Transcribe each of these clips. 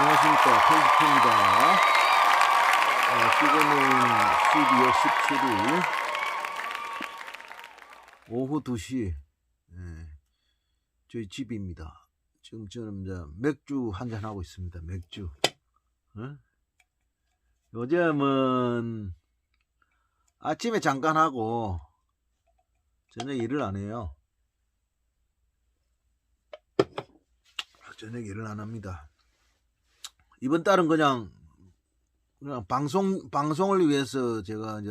안녕하십니까. 편집입니다. 어, 지금은 12월 17일 오후 2시 예, 저희 집입니다. 지금 저는 이제 맥주 한잔 하고 있습니다. 맥주. 어? 요즘은 아침에 잠깐 하고 저녁 일을 안 해요. 저녁 일을 안 합니다. 이번 달은 그냥 그냥 방송 방송을 위해서 제가 이제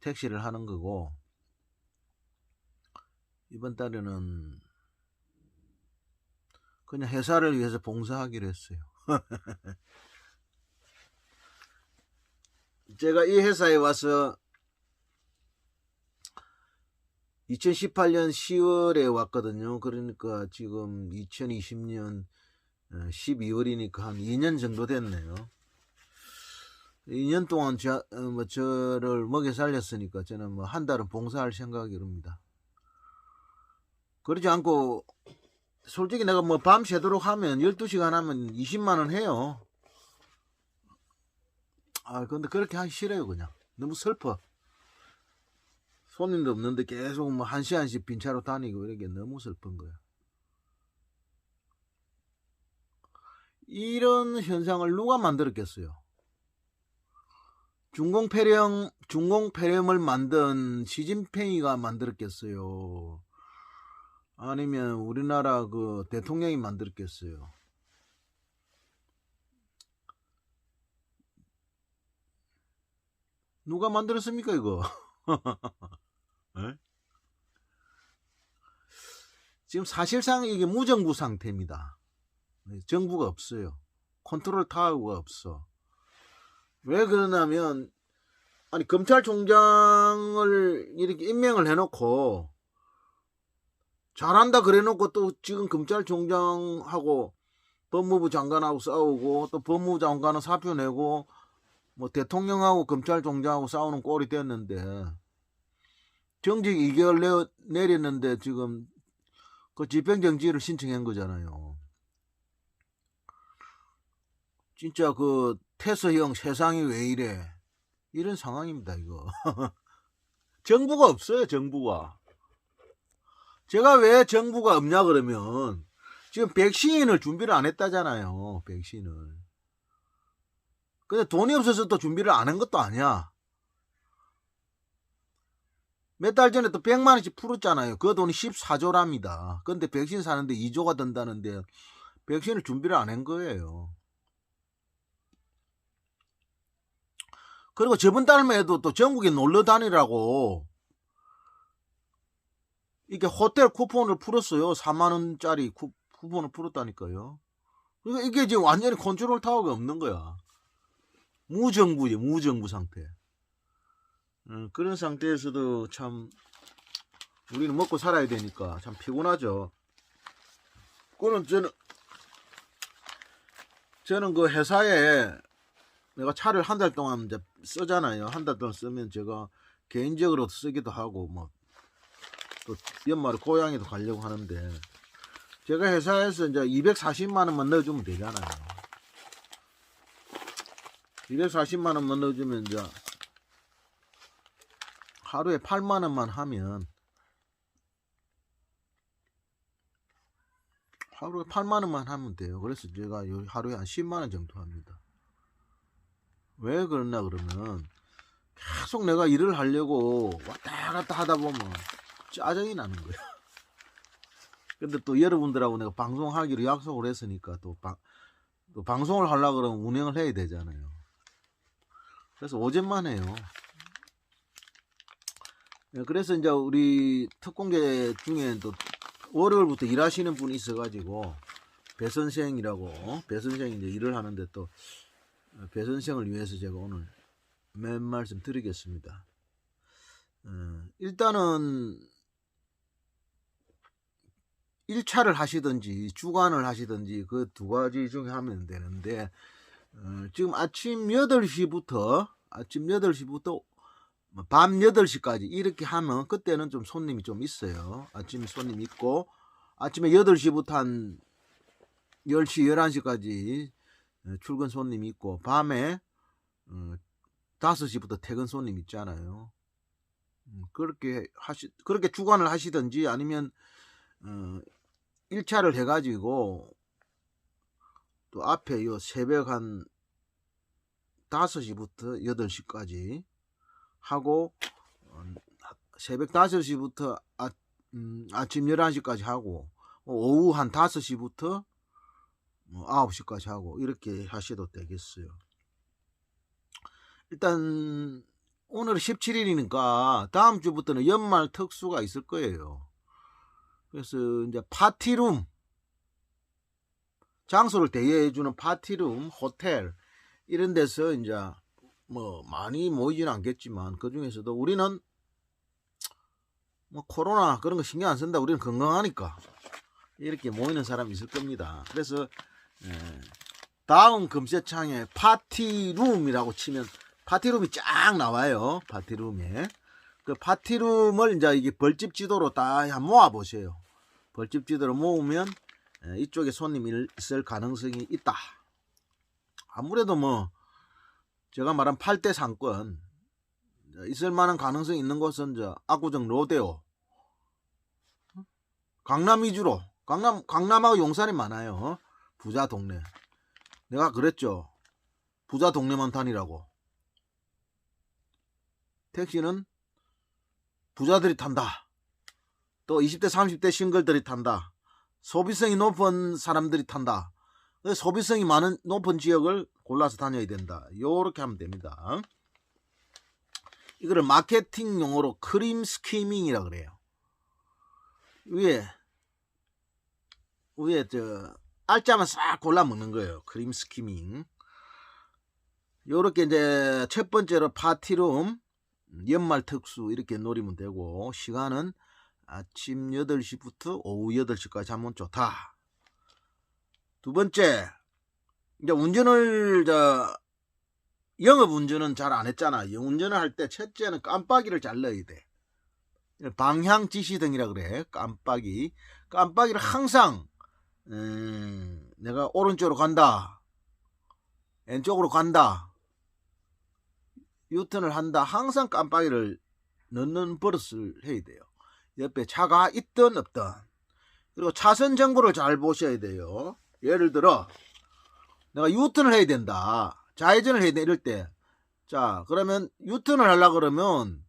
택시를 하는 거고 이번 달에는 그냥 회사를 위해서 봉사하기로 했어요. 제가 이 회사에 와서 2018년 10월에 왔거든요. 그러니까 지금 2020년 12월이니까 한 2년 정도 됐네요. 2년 동안 저, 어, 뭐 저를 먹여 살렸으니까 저는 뭐 한 달은 봉사할 생각이랍니다. 그러지 않고 솔직히 내가 뭐 밤 새도록 하면 12시간 하면 20만 원 해요. 아 근데 그렇게 하기 싫어요 그냥. 너무 슬퍼. 손님도 없는데 계속 뭐 한 시간씩 빈차로 다니고 이렇게 너무 슬픈 거야. 이런 현상을 누가 만들었겠어요? 중공폐렴, 중공폐렴을 만든 시진핑이가 만들었겠어요? 아니면 우리나라 그 대통령이 만들었겠어요? 누가 만들었습니까, 이거? 에? 지금 사실상 이게 무정부 상태입니다. 네, 정부가 없어요. 컨트롤 타워가 없어. 왜 그러냐면 아니 검찰총장을 이렇게 임명을 해놓고 잘한다 그래놓고 또 지금 검찰총장하고 법무부 장관하고 싸우고 또 법무부 장관은 사표 내고 뭐 대통령하고 검찰총장하고 싸우는 꼴이 됐는데 정직 2개월 내, 내렸는데 지금 그 집행정지를 신청한 거잖아요. 진짜 그 태서 형 세상이 왜 이래? 이런 상황입니다 이거. 정부가 없어요 정부가. 제가 왜 정부가 없냐 그러면 지금 백신을 준비를 안 했다잖아요 백신을. 근데 돈이 없어서 또 준비를 안 한 것도 아니야. 몇 달 전에 또 100만 원씩 풀었잖아요. 그 돈이 14조랍니다. 근데 백신 사는데 2조가 든다는데 백신을 준비를 안 한 거예요 그리고 저번 달만 해도 또 전국에 놀러 다니라고 이게 호텔 쿠폰을 풀었어요. 4만원짜리 쿠, 쿠폰을 풀었다니까요. 그러니까 이게 지금 완전히 컨트롤 타워가 없는 거야. 무정부지, 무정부 상태. 음, 그런 상태에서도 참, 우리는 먹고 살아야 되니까 참 피곤하죠. 그는 저는, 저는 그 회사에 내가 차를 한 달 동안 이제 쓰잖아요. 한 달 동안 쓰면 제가 개인적으로 쓰기도 하고 뭐 또 연말에 고향에도 가려고 하는데 제가 회사에서 이제 240만 원만 넣어주면 되잖아요. 240만 원만 넣어주면 이제 하루에 8만 원만 하면 하루에 8만 원만 하면 돼요. 그래서 제가 하루에 한 10만 원 정도 합니다. 왜 그러냐 그러면 계속 내가 일을 하려고 왔다 갔다 하다 보면 짜증이 나는 거야. 근데 또 여러분들하고 내가 방송하기로 약속을 했으니까 또, 방, 또 방송을 하려고 그러면 운영을 해야 되잖아요. 그래서 오전만 해요. 예, 그래서 이제 우리 특공대 중에 또 월요일부터 일하시는 분이 있어가지고 배 선생이라고 배 선생이 이제 일을 하는데 또 배 선생을 위해서 제가 오늘 맨 말씀 드리겠습니다. 어, 일단은 1차를 하시든지 주간을 하시든지 그 두 가지 중에 하면 되는데 어, 지금 아침 8시부터 아침 8시부터 밤 8시까지 이렇게 하면 그때는 좀 손님이 좀 있어요. 아침에 손님 있고 아침에 8시부터 한 10시 11시까지 어, 출근 손님이 있고 밤에 어, 5시부터 퇴근 손님 있잖아요. 음, 그렇게 하시 그렇게 주관을 하시든지 아니면 어 1차를 해 가지고 또 앞에 요 새벽 한 5시부터 8시까지 하고 어, 새벽 5시부터 아, 음, 아침 11시까지 하고 오후 한 5시부터 뭐 9시까지 하고 이렇게 하셔도 되겠어요. 일단 오늘 17일이니까 다음 주부터는 연말 특수가 있을 거예요. 그래서 이제 파티룸 장소를 대여해 주는 파티룸, 호텔 이런 데서 이제 뭐 많이 모이지는 않겠지만 그 중에서도 우리는 뭐 코로나 그런 거 신경 안 쓴다. 우리는 건강하니까 이렇게 모이는 사람이 있을 겁니다. 그래서 예, 다음 검색창에 파티룸이라고 치면 파티룸이 쫙 나와요. 파티룸에 그 파티룸을 이제 이게 벌집 지도로 다 모아 보세요. 벌집 지도로 모으면 예, 이쪽에 손님이 있을 가능성이 있다. 아무래도 뭐 제가 말한 8대 상권 있을 만한 가능성이 있는 곳은 저 압구정 로데오 강남 위주로 강남 강남하고 용산이 많아요. 부자 동네. 내가 그랬죠. 부자 동네만 다니라고. 택시는 부자들이 탄다. 또 20대 30대 싱글들이 탄다. 소비성이 높은 사람들이 탄다. 그래서 소비성이 많은 높은 지역을 골라서 다녀야 된다. 요렇게 하면 됩니다. 이거를 마케팅 용어로 크림 스키밍이라 그래요. 위에 위에 저 알짜만 싹 골라 먹는 거예요. 크림 스키밍. 요렇게 이제 첫 번째로 파티룸 연말 특수 이렇게 노리면 되고 시간은 아침 8시부터 오후 8시까지 하면 좋다. 두 번째, 이제 운전을, 저, 영업 운전은 잘 안 했잖아. 운전을 할 때 첫째는 깜빡이를 잘 넣어야 돼. 방향 지시등이라 그래. 깜빡이. 깜빡이를 항상, 음, 내가 오른쪽으로 간다. 왼쪽으로 간다. 유턴을 한다. 항상 깜빡이를 넣는 버릇을 해야 돼요. 옆에 차가 있든 없든. 그리고 차선 정보를 잘 보셔야 돼요. 예를 들어, 내가 유턴을 해야 된다. 좌회전을 해야 돼, 이럴 때. 자, 그러면 유턴을 하려 그러면,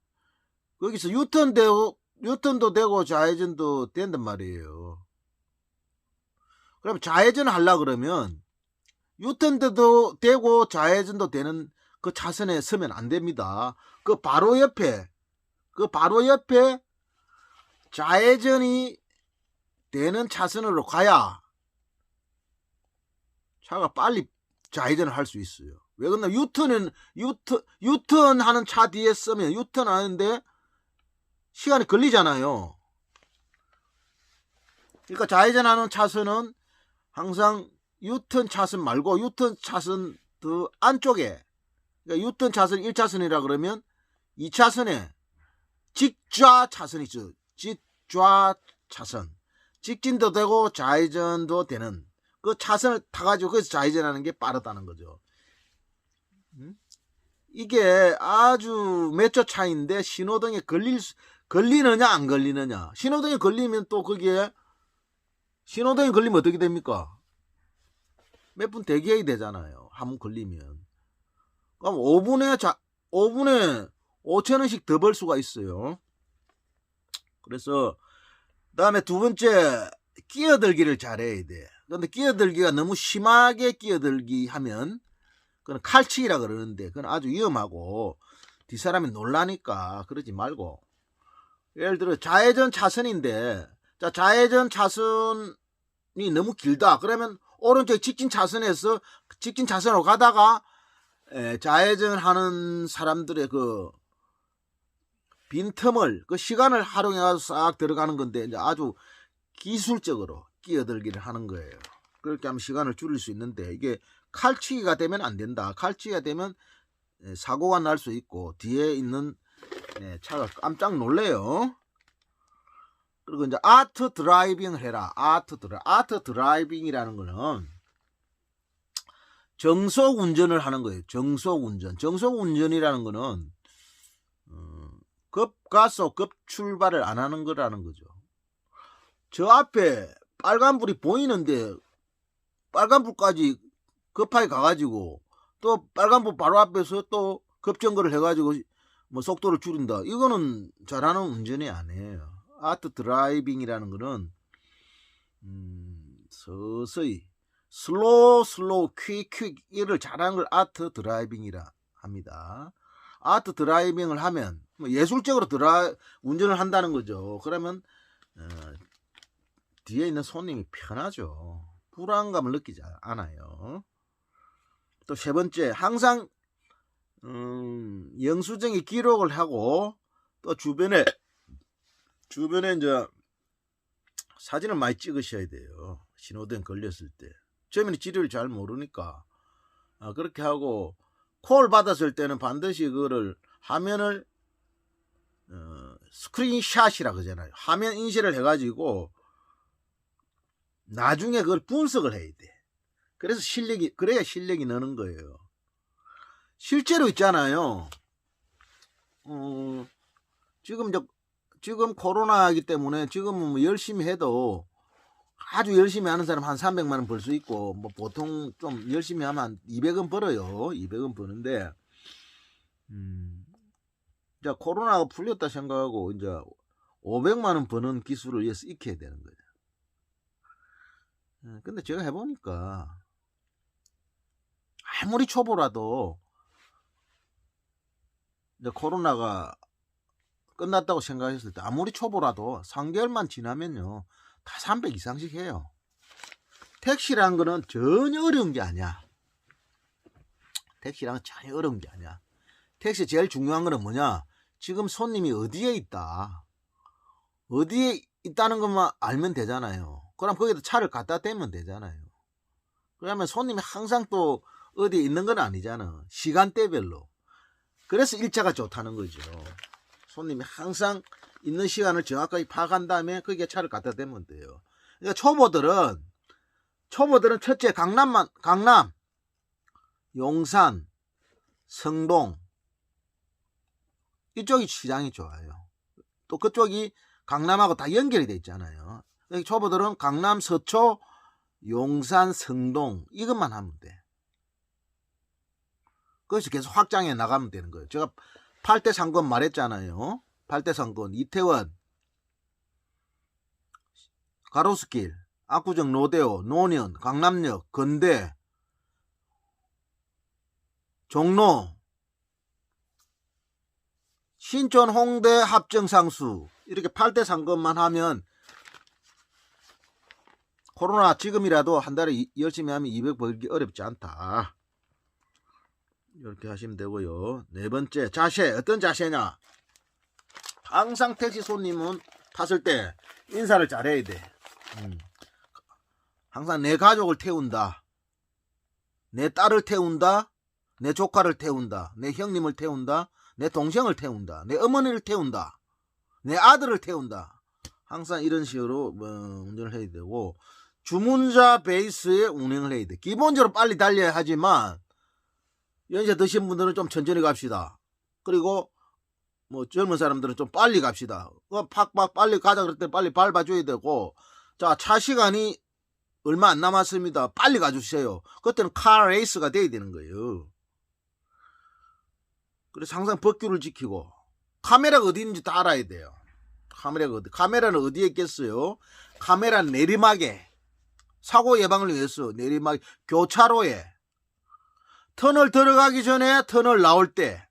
거기서 유턴 되고, 유턴도 되고 좌회전도 된단 말이에요. 그럼 좌회전을 하려 그러면, 유턴도 되고 좌회전도 되는 그 차선에 서면 안 됩니다. 그 바로 옆에, 그 바로 옆에 좌회전이 되는 차선으로 가야 차가 빨리 좌회전을 할 수 있어요. 왜 그러나 유턴은 유턴 유턴 하는 차 뒤에 서면 유턴 하는데 시간이 걸리잖아요. 그러니까 좌회전하는 차선은 항상 유턴 차선 말고 유턴 차선 더 안쪽에 그러니까 유턴 차선 1차선이라 그러면 2차선에 직좌 차선이 있죠. 직좌 차선. 직진도 되고 좌회전도 되는 그 차선을 타가지고 거기서 좌회전하는 게 빠르다는 거죠. 음? 이게 아주 몇 초 차인데 신호등에 걸릴 수, 걸리느냐 안 걸리느냐. 신호등에 걸리면 또 거기에 신호등에 걸리면 어떻게 됩니까? 몇 분 대기해야 되잖아요. 한 번 걸리면. 그럼 5분에 자, 5분에 5천 원씩 더 벌 수가 있어요. 그래서 다음에 두 번째 끼어들기를 잘해야 돼. 그런데 끼어들기가 너무 심하게 끼어들기 하면 그건 칼치기라 그러는데 그건 아주 위험하고 뒷사람이 놀라니까 그러지 말고 예를 들어 좌회전 차선인데 자 좌회전 차선이 너무 길다 그러면 오른쪽 직진 차선에서 직진 차선으로 가다가 에, 좌회전하는 사람들의 그 빈틈을 그 시간을 활용해 가지고 싹 들어가는 건데 이제 아주 기술적으로 끼어들기를 하는 거예요. 그렇게 하면 시간을 줄일 수 있는데 이게 칼치기가 되면 안 된다. 칼치기가 되면 에, 사고가 날 수 있고 뒤에 있는 에, 차가 깜짝 놀래요. 그리고 이제 아트 드라이빙을 해라. 아트 드라 아트 드라이빙이라는 거는 정속 운전을 하는 거예요. 정속 운전. 정속 운전이라는 거는 어, 급가속, 급출발을 안 하는 거라는 거죠. 저 앞에 빨간불이 보이는데 빨간불까지 급하게 가가지고 또 빨간불 바로 앞에서 또 급정거를 해가지고 뭐 속도를 줄인다. 이거는 잘하는 운전이 아니에요. 아트 드라이빙이라는 거는 음, 서서히 슬로우 슬로우 퀵퀵 이를 잘하는 걸 아트 드라이빙이라 합니다. 아트 드라이빙을 하면 뭐 예술적으로 드라 운전을 한다는 거죠. 그러면 어, 뒤에 있는 손님이 편하죠. 불안감을 느끼지 않아요. 또 세 번째, 항상 음, 영수증에 기록을 하고 또 주변에 주변에 이제 사진을 많이 찍으셔야 돼요. 신호등 걸렸을 때. 처음에는 지리를 잘 모르니까 아, 그렇게 하고 콜 받았을 때는 반드시 그거를 화면을 어, 스크린샷이라 그러잖아요. 화면 인쇄를 해가지고 나중에 그걸 분석을 해야 돼. 그래서 실력이 그래야 실력이 느는 거예요. 실제로 있잖아요. 어, 지금 이제 지금 코로나이기 때문에 지금은 뭐 열심히 해도 아주 열심히 하는 사람 한 300만 원 벌 수 있고 뭐 보통 좀 열심히 하면 한 200원 벌어요. 200원 버는데 음. 이제 코로나가 풀렸다 생각하고 이제 500만 원 버는 기술을 위해서 익혀야 되는 거예요. 예, 근데 제가 해 보니까 아무리 초보라도 이제 코로나가 끝났다고 생각했을 때 아무리 초보라도 3개월만 지나면요 다 300 이상씩 해요. 택시라는 거는 전혀 어려운 게 아니야. 택시라는 건 전혀 어려운 게 아니야. 택시 제일 중요한 거는 뭐냐? 지금 손님이 어디에 있다. 어디에 있다는 것만 알면 되잖아요. 그럼 거기다 차를 갖다 대면 되잖아요. 그러면 손님이 항상 또 어디에 있는 건 아니잖아. 시간대별로. 그래서 일자가 좋다는 거죠. 손님이 항상 있는 시간을 정확하게 파악한 다음에 거기에 차를 갖다 대면 돼요. 그러니까 초보들은 초보들은 첫째 강남만 강남, 용산, 성동 이쪽이 시장이 좋아요. 또 그쪽이 강남하고 다 연결이 돼 있잖아요. 그러니까 초보들은 강남, 서초, 용산, 성동 이것만 하면 돼. 그것이 계속 확장해 나가면 되는 거예요. 제가 8대 상권 말했잖아요. 8대 상권. 이태원, 가로수길, 압구정 로데오, 노년, 강남역, 건대, 종로, 신촌, 홍대, 합정상수. 이렇게 8대 상권만 하면 코로나 지금이라도 한 달에 이- 열심히 하면 200 벌기 어렵지 않다. 이렇게 하시면 되고요. 네 번째 자세 어떤 자세냐? 항상 택시 손님은 탔을 때 인사를 잘해야 돼. 음. 항상 내 가족을 태운다. 내 딸을 태운다. 내 조카를 태운다. 내 형님을 태운다. 내 동생을 태운다. 내 어머니를 태운다. 내 아들을 태운다. 항상 이런 식으로 뭐, 운전을 해야 되고 주문자 베이스에 운행을 해야 돼. 기본적으로 빨리 달려야 하지만 연세 드신 분들은 좀 천천히 갑시다. 그리고 뭐 젊은 사람들은 좀 빨리 갑시다. 어, 팍팍 빨리 가자 그럴 때 빨리 밟아줘야 되고 자 차 시간이 얼마 안 남았습니다. 빨리 가주세요. 그때는 카 레이스가 돼야 되는 거예요. 그래서 항상 법규를 지키고 카메라가 어디 있는지 다 알아야 돼요. 카메라가 어디? 카메라는 어디에 있겠어요? 카메라 는 내리막에 사고 예방을 위해서 내리막 교차로에 터널 들어가기 전에 터널 나올 때.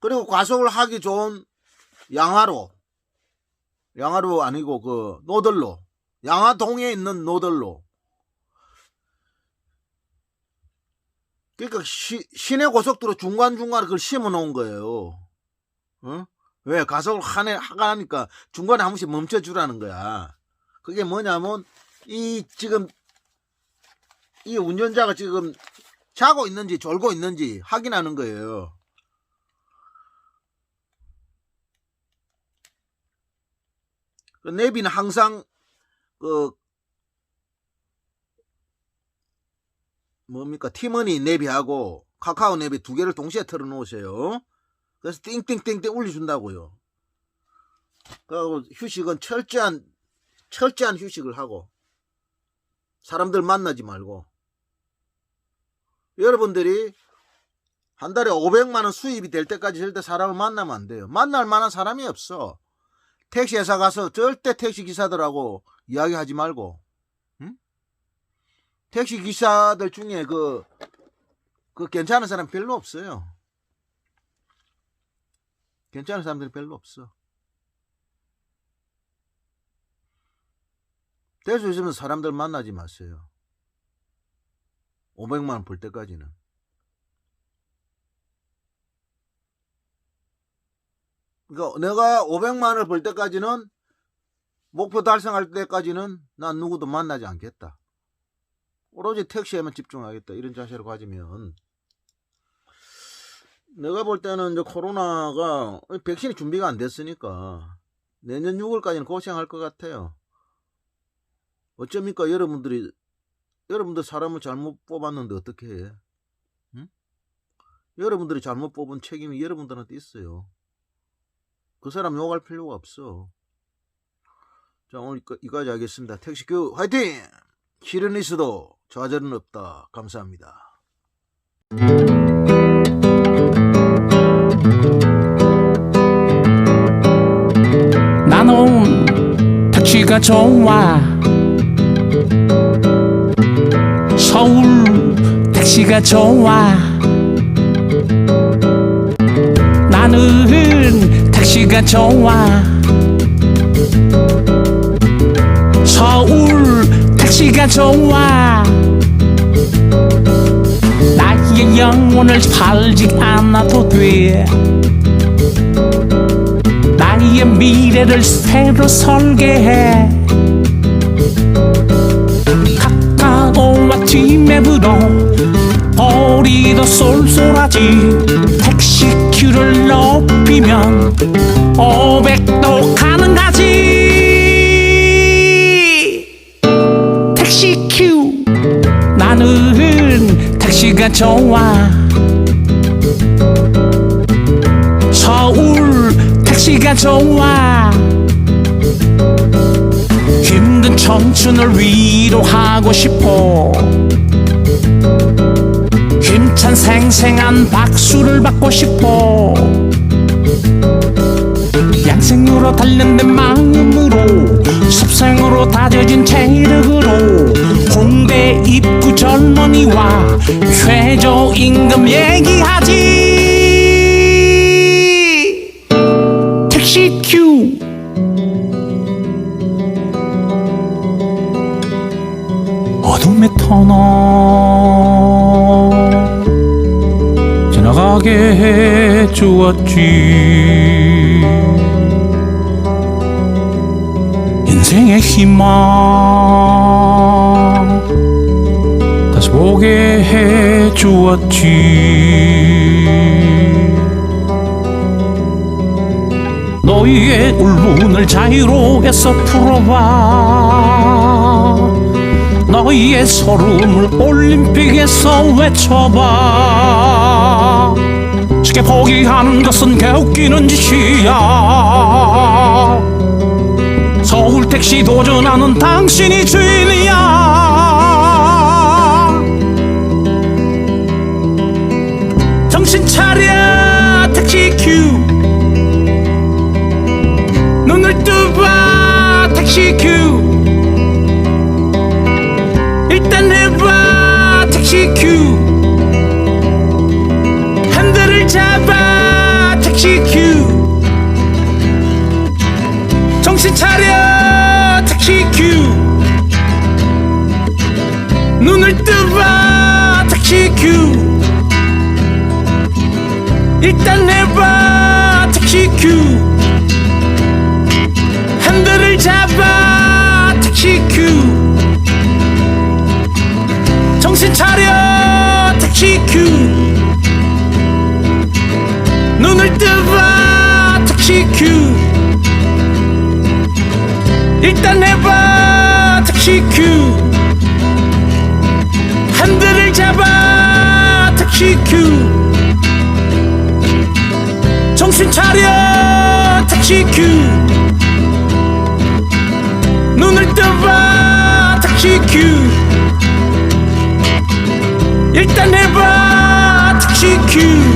그리고 과속을 하기 좋은 양화로 양화로 아니고 그 노들로 양화동에 있는 노들로. 그러니까 시, 시내 고속도로 중간중간에 그걸 심어 놓은 거예요. 어? 왜? 가속을 하네 하니까 중간에 한 번씩 멈춰 주라는 거야. 그게 뭐냐면 이 지금 이 운전자가 지금 자고 있는지 졸고 있는지 확인하는 거예요. 그 내비는 항상 그 뭡니까 티머니 내비하고 카카오 내비 두 개를 동시에 틀어 놓으세요. 그래서 띵띵띵띵 울려준다고요. 그리고 휴식은 철저한 철저한 휴식을 하고 사람들 만나지 말고 여러분들이 한 달에 500만 원 수입이 될 때까지 절대 사람을 만나면 안 돼요. 만날 만한 사람이 없어. 택시 회사 가서 절대 택시 기사들하고 이야기하지 말고 응? 택시 기사들 중에 그, 그 괜찮은 사람 별로 없어요. 괜찮은 사람들이 별로 없어. 될 수 있으면 사람들 만나지 마세요. 500만 원 벌 때까지는. 그러니까 내가 500만 원을 벌 때까지는 목표 달성할 때까지는 난 누구도 만나지 않겠다. 오로지 택시에만 집중하겠다. 이런 자세로 가지면 내가 볼 때는 이제 코로나가 백신이 준비가 안 됐으니까 내년 6월까지는 고생할 것 같아요. 어쩝니까 여러분들이 여러분들 사람을 잘못 뽑았는데 어떻게 해? 응? 여러분들이 잘못 뽑은 책임이 여러분들한테 있어요. 그 사람 욕할 필요가 없어. 자 오늘 이거까지 하겠습니다. 택시교 화이팅! 실은 있어도 좌절은 없다. 감사합니다. 나는 택시가 좋아 서울 택시가 좋아. 나는 택시가 좋아. 서울 택시가 좋아. 나의 영혼을 팔지 않아도 돼. 나의 미래를 새로 설계해 카카오와 티맵으로 머리도 쏠쏠하지. 택시큐를 높이면 500도 가능하지. 택시큐. 나는 택시가 좋아. 서울 택시가 좋아. 힘든 청춘을 위로하고 싶어 힘찬 생생한 박수를 받고 싶어. 양생으로 단련된 마음으로 습생으로 다져진 체력으로. 홍대 입구 젊은이와 최저 임금 얘기하지. 택시 큐. 어둠의 터널 나가게 해 주었지. 인생의 희망 다시 보게 해 주었지. 너희의 울분을 자유로에서 풀어봐 너희의 서름을 올림픽에서 외쳐봐. 쉽게 포기하는 것은 개웃기는 짓이야. 서울 택시 도전하는 당신이 주인이야. 정신 차려 택시 큐. 눈을 뜨봐 택시 큐 일단 해 해봐 택시 큐. 핸들을 잡아 큐. 정신 차려 택시 큐. 눈을 떠봐 택시 큐. 일단 해봐 택시 큐